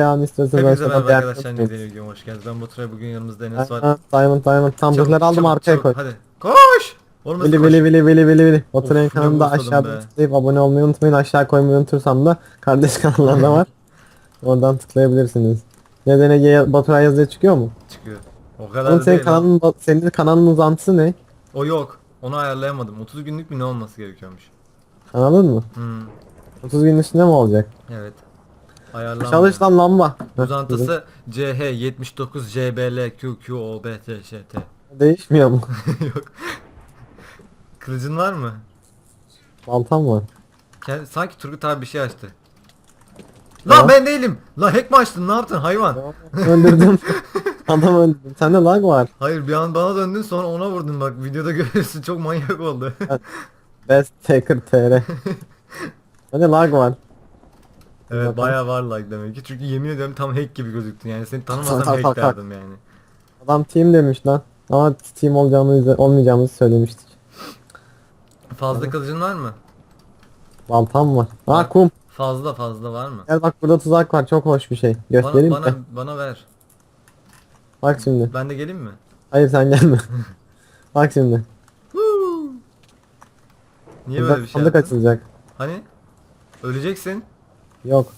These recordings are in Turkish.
devam istiyorsanız Hepinize aşağıdan merhaba arkadaşlar. unutmayın. Nedir videoma hoş geldiniz. Ben Baturay bugün yanımızda Enes var. Diamond Diamond sandıkları Çabuk, aldım çabuk, arkaya çabuk, koy. Hadi. Koş! Nasıl Vili koş? vili vili vili vili vili. Oturayın ne kanalında be. tıklayıp abone olmayı unutmayın. Aşağı koymayı unutursam da kardeş kanallarda var. Oradan tıklayabilirsiniz. Nedene Baturay yazıya çıkıyor mu? Çıkıyor. O kadar Oğlum da senin değil. lan. kanalın, senin kanalın uzantısı ne? O yok. Onu ayarlayamadım. 30 günlük bir ne olması gerekiyormuş. Kanalın mı? Hmm. 30 gün üstünde mi olacak? Evet. Ayarlanmıyor. Çalış lan lamba. Uzantısı CH 79 JBL QQ OBT ŞT. Değişmiyor mu? yok. Kılıcın var mı? Baltam var. Kend- Sanki Turgut abi bir şey açtı. Lan Ya. ben değilim. Lan hack mi açtın? Ne yaptın hayvan? Öldürdüm. Adam öldürdüm. Sende lag var. Hayır bir an bana döndün sonra ona vurdun bak videoda görürsün çok manyak oldu. Best Taker TR. Hadi lag var. Evet Bakalım. bayağı var like demek ki çünkü yemin ediyorum tam hack gibi gözüktün yani seni tanımasam Tak, tak, hack tak, tak. derdim yani. Adam team demiş lan. Ama team olacağımızı olmayacağımızı söylemiştik. Fazla kılıcın var mı? Baltam var. Var. kum. Fazla fazla var mı? Gel bak burada tuzak var. Çok hoş bir şey. Bana, Göstereyim bana, mi? bana ver. Bak şimdi. Ben de geleyim mi? Hayır sen gelme. bak şimdi. Niye Burada böyle bir şey sandık yaptın? açılacak. Hani? Öleceksin. Yok.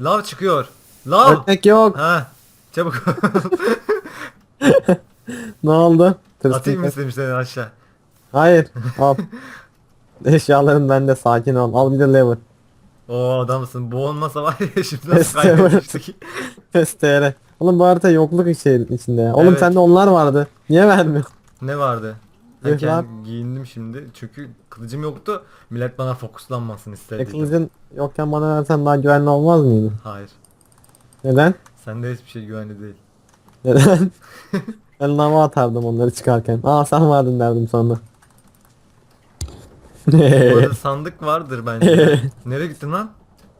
Lav çıkıyor. Lav! Örnek yok. ha. Çabuk. Ne oldu? Tırstın Atayım mı istedim seni aşağı? Hayır. Al. Eşyaların bende sakin ol. Al bir de lever. Oo adamsın. Bu olmasa var ya şimdi nasıl kaybetmiştik. STR. Oğlum bu harita yokluk içi- içinde. Oğlum Evet. sende onlar vardı. Niye vermiyor? Ne vardı? Zırhlar. kendim giyindim şimdi çünkü kılıcım yoktu. Millet bana fokuslanmasın istedi. Yakınızın yokken bana versen daha güvenli olmaz mıydı? Hayır. Neden? Sende hiçbir şey güvenli değil. Neden? ben lava atardım onları çıkarken. Aa sen vardın derdim sonra. Bu arada sandık vardır bence. Nereye gittin lan?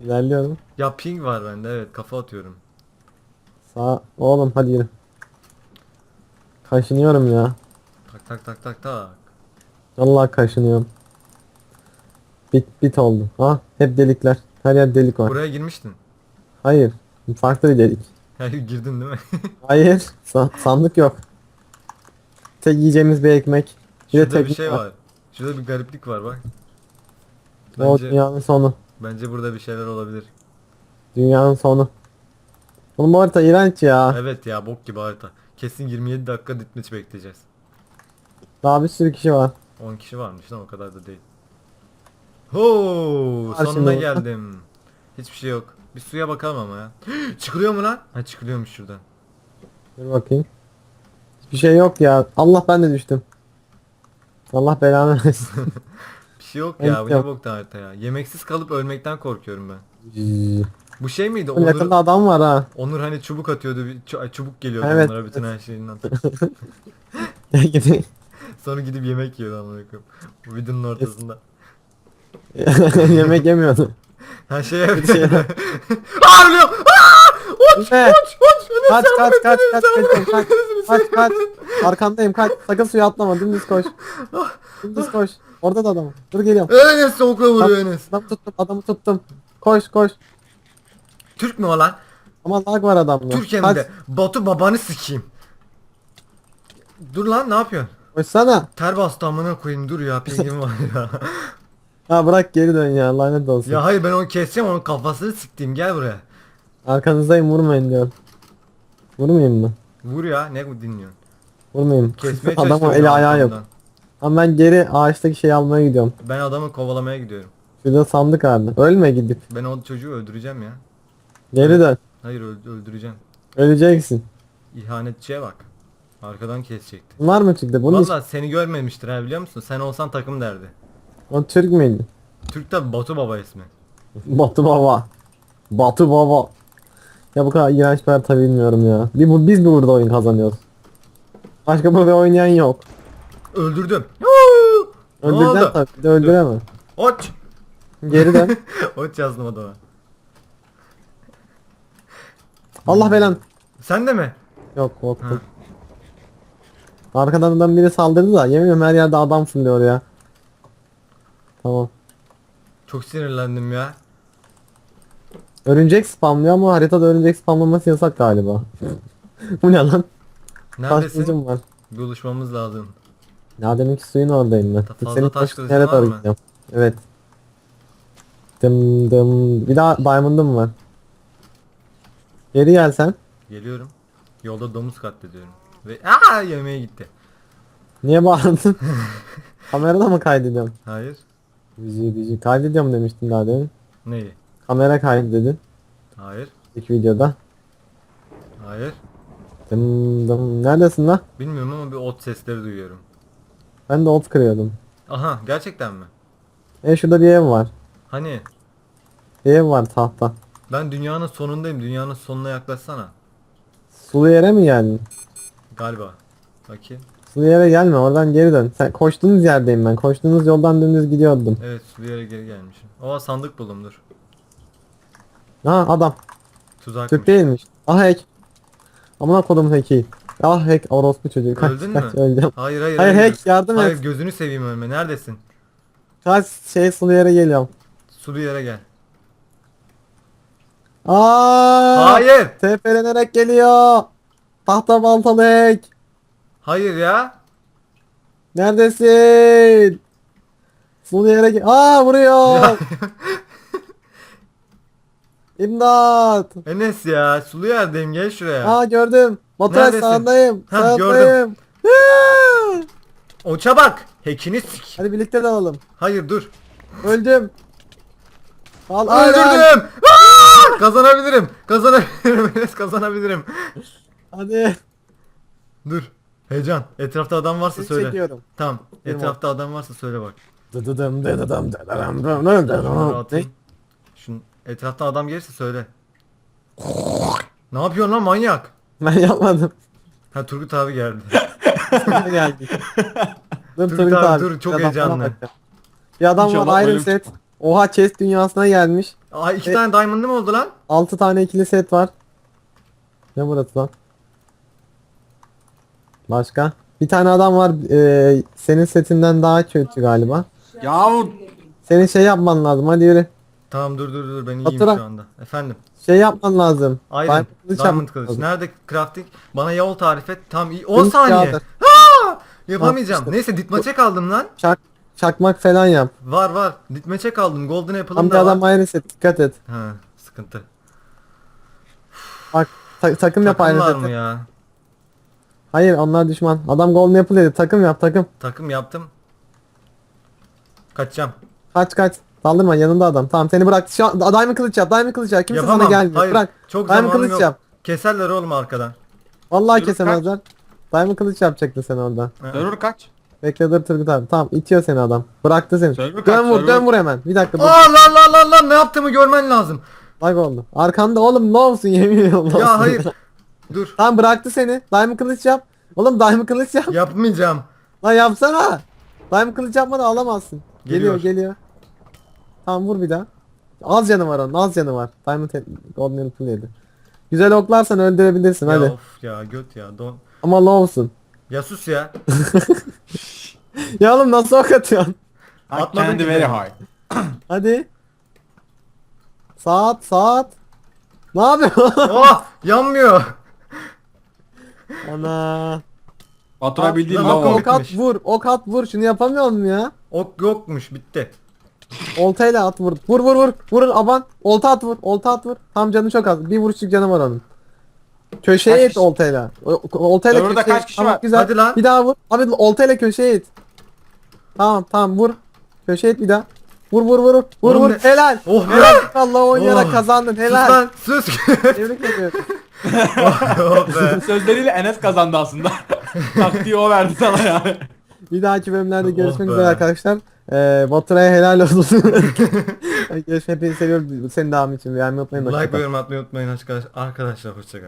İlerliyorum. Ya ping var bende evet kafa atıyorum. Sağ oğlum hadi yürü. Kaşınıyorum ya. Tak tak tak tak. Vallahi kaşınıyorum. Bit bit oldu. Ha hep delikler. Her yer delik var. Buraya girmiştin. Hayır. Farklı bir delik. Hayır girdin değil mi? Hayır. sa- sandık yok. Tek yiyeceğimiz bir ekmek. Bir de Şurada bir teknik şey var. var. Şurada bir gariplik var bak. O Bence, dünyanın sonu. bence burada bir şeyler olabilir. Dünyanın sonu. Oğlum bu harita iğrenç ya. Evet ya bok gibi harita. Kesin 27 dakika ditmeç bekleyeceğiz. Daha bir sürü kişi var. 10 kişi varmış lan o kadar da değil. Ho, Var sonuna geldim. Hiçbir şey yok. Bir suya bakalım ama ya. çıkılıyor mu lan? Ha çıkılıyormuş şuradan. Dur bakayım. Hiçbir şey yok ya. Allah ben de düştüm. Allah belanı versin. Bir şey yok ya. Bu ne boktan harita ya. Yemeksiz kalıp ölmekten korkuyorum ben. Bu şey miydi? Onur, Yakında adam var ha. Onur hani çubuk atıyordu. çubuk geliyordu Evet. onlara bütün her şeyinden. Sonra gidip yemek yiyordu amına koyayım. Bu videonun ortasında. Yemek yemiyordu. Her şey evet. şey- Aa ölüyor. Aa! Uç Ne? uç uç. Enes Kaç yardım kaç et, kaç Enes kaç yardım kaç et, kaç Enes kaç kaç arkandayım kaç sakın suya atlama dümdüz koş dümdüz koş orada da adam dur geliyorum Enes soğukla vuruyor Enes. adamı tuttum adamı tuttum koş koş Türk mü o lan? ama lag var adamda Türkiye'nin de. Batu babanı sikeyim. Dur lan ne yapıyorsun? Koşsana Ter bastı amına koyayım dur ya pingim var ya. ha bırak geri dön ya lanet olsun ya hayır ben onu keseceğim onun kafasını siktiğim gel buraya. arkanızdayım vurmayın diyor vurmayayım mı Vur ya ne dinliyorsun? vurmayayım Kesmeye adamın çalışıyorum eli ya ayağı yok arkamdan. ama ben geri ağaçtaki şeyi almaya gidiyorum Ben adamı kovalamaya gidiyorum. şurada sandık vardı ölme gidip Ben o çocuğu öldüreceğim ya. geri dön Hayır öl- öldüreceğim. öleceksin İhanetçiye bak. Arkadan kesecekti. var mı çıktı bunun Vallahi seni görmemiştir ha biliyor musun? Sen olsan takım derdi. o Türk müydü Türk tabi Batu Baba ismi. Batu Baba. Batu Baba. Ya bu kadar iğrenç bir harita bilmiyorum ya. Bir, bu, biz mi burada oyun kazanıyoruz? Başka burada oynayan yok. Öldürdüm. Yuuu! ne Öldüreceğim oldu? tabii. Bir de öldüremem. Oç! Geri dön. Oç yazdım adama. Allah belan. Sen de mi? Yok korktum. Arkadan adam biri saldırdı da yemin ediyorum her yerde adam fırlıyor ya. Tamam. Çok sinirlendim ya. Örümcek spamlıyor ama haritada örümcek spamlaması yasak galiba. Bu ne lan? Neredesin? var. Buluşmamız lazım. Ya deminki suyun oradayım ben. fazla Senin taş taş kılıcın nereye var doğru mı? gidiyorum. Evet. Dım dım. Bir daha diamond'ım var. Geri gel sen. Geliyorum. Yolda domuz katlediyorum. Ve aa yemeğe gitti. Niye bağırdın? Kamerada mı kaydediyorum? Hayır. Bizi bizi kaydediyorum demiştin daha demin. Neyi? Kamera kaydı dedin. Hayır. İlk videoda. Hayır. Dım dım. Neredesin lan? Bilmiyorum ama bir ot sesleri duyuyorum. Ben de ot kırıyordum. Aha gerçekten mi? E şurada bir ev var. Hani Bir ev var tahta. ben dünyanın sonundayım. Dünyanın sonuna yaklaşsana. Sulu yere mi geldin? Galiba. Bakayım. Sulu yere gelme oradan geri dön. Sen koştuğunuz yerdeyim ben. Koştuğunuz yoldan dümdüz gidiyordum. Evet bir yere geri gelmişim. Oha sandık buldum dur. Ha adam. Tuzakmış. Türk değilmiş. Ah hack. Amına kodum hack'i. Ah hack orospu çocuğu. Kaç Öldün kaç mü? öleceğim. Hayır hayır. Hayır, hack, yardım hayır, et. gözünü seveyim ölme. Neredesin? Kaç şey sulu yere geliyorum. Sulu yere gel. Aa! Hayır. TP'lenerek geliyor. Tahta baltalı hack. Hayır ya. Neredesin? Sulu yere gel. Aa vuruyor. İmdat. Enes ya sulu yerdeyim gel şuraya. Aa gördüm. Motor Neredesin? sağındayım. Hah, Sağındayım. Aa! Oça bak. Hackini sik. Hadi birlikte dalalım. Hayır dur. Öldüm. Al. Öldürdüm. Aa! Kazanabilirim. Kazanabilirim. Enes kazanabilirim. Hadi. Dur. Heyecan. Etrafta adam varsa Seni söyle. çekiyorum. Tamam. Benim Etrafta adam varsa söyle bak. Dıdıdım dıdıdım dıdıdım dıdıdım dıdıdım. Ne? Şun etrafta adam gelirse söyle. ne yapıyorsun lan manyak? Ben yapmadım. Ha Turgut abi geldi. Sana geldik. Dur Turgut Turgut abi, abi. dur, çok bir adama heyecanlı. bakacağım. Bir adam İnşallah var Iron ölüm- Set. Oha chest dünyasına gelmiş. Aa iki E- tane diamond'ım oldu lan. 6 tane ikili set var. Ne burası lan? Başka? Bir tane adam var e, senin setinden daha kötü galiba. Yahu Senin şey yapman lazım hadi yürü. Tamam dur dur dur ben iyiyim Fatura. şu anda. Efendim. Şey yapman lazım. Iron. Diamond kılıç Diamond kılıç. lazım. Nerede crafting? Bana yol tarif et. Tam iyi. 10 Kılıç saniye. yağdır. Yapamayacağım. işte. Neyse ditmaçe kaldım lan. Çak, çakmak falan yap. Var var. Ditmaçe kaldım. Golden Apple'ım Tam bir da adam var. Set dikkat et. Ha sıkıntı. Bak ta- takım yap Takım Iron var mı ya? Hayır onlar düşman. Adam Golden Apple dedi. Takım yap takım. Takım yaptım. Kaçacağım. Kaç kaç. Saldırma yanında adam. Tamam seni bırak. Şu an Diamond kılıç yap. Diamond kılıç yap. Kimse Yapamam. sana gelmiyor. Hayır. Bırak. Çok Diamond zamanım kılıç yok. yap. Keserler oğlum arkadan. Vallahi Dur, kesemezler. Diamond kılıç yapacaktın sen orada. server kaç? Bekle dur Turgut abi. Tamam itiyor seni adam. Bıraktı seni. Server dön vur server? dön vur hemen. Bir dakika dur. Aa lan lan lan lan ne yaptığımı görmen lazım. Lag oldu. Arkanda oğlum ne olsun yemin ediyorum. ne olsun. Ya hayır. Dur. Tamam bıraktı seni. Diamond kılıç yap. Oğlum Diamond kılıç yap. Yapmayacağım. Lan yapsana. Diamond kılıç yapmadan alamazsın. Geliyor Geliyor. geliyor. Tamam vur bir daha. Az canı var onun az canı var. Diamond Head- Golden Apple yedi. Güzel oklarsan öldürebilirsin Ya hadi. of ya göt ya. Don. Ama low'sun. Ya sus ya. Ya oğlum nasıl ok atıyorsun? I Atmadın candy ki very high. Hadi. Saat saat. Ne yapıyorsun? oh yanmıyor. Ana. Batura bildiğin lan lav bak var. o- Ok at vur. Ok at vur. Şunu yapamıyor musun ya? Ok yokmuş bitti. Oltayla at vur. Vur vur vur. Vurun aban. Olta at vur. Olta at vur. Tam canı çok az. Bir vuruşluk canı var onun. Köşeye Kaç it kişi? oltayla. O- Oltayla köşeye kaç kişi Tamam, var? güzel. Hadi lan. Bir daha vur. Abi oltayla köşeye it. Tamam tamam vur. Köşeye it bir daha. Vur vur vur. Vur Oğlum vur. ne- Helal. Oh be. Helal. Allah oynayarak Oh. kazandın. Sus Helal. lan sus. Tebrik ediyorum. oh be. Sözleriyle Enes kazandı aslında. Taktiği o verdi sana yani. Bir dahaki bölümlerde Oh görüşmek üzere arkadaşlar. Ee, Baturay'a helal olsun. Görüşmek hepinizi seviyorum. Senin devamı için beğenmeyi unutmayın. like ve yorum atmayı unutmayın arkadaşlar. Arkadaşlar hoşçakalın.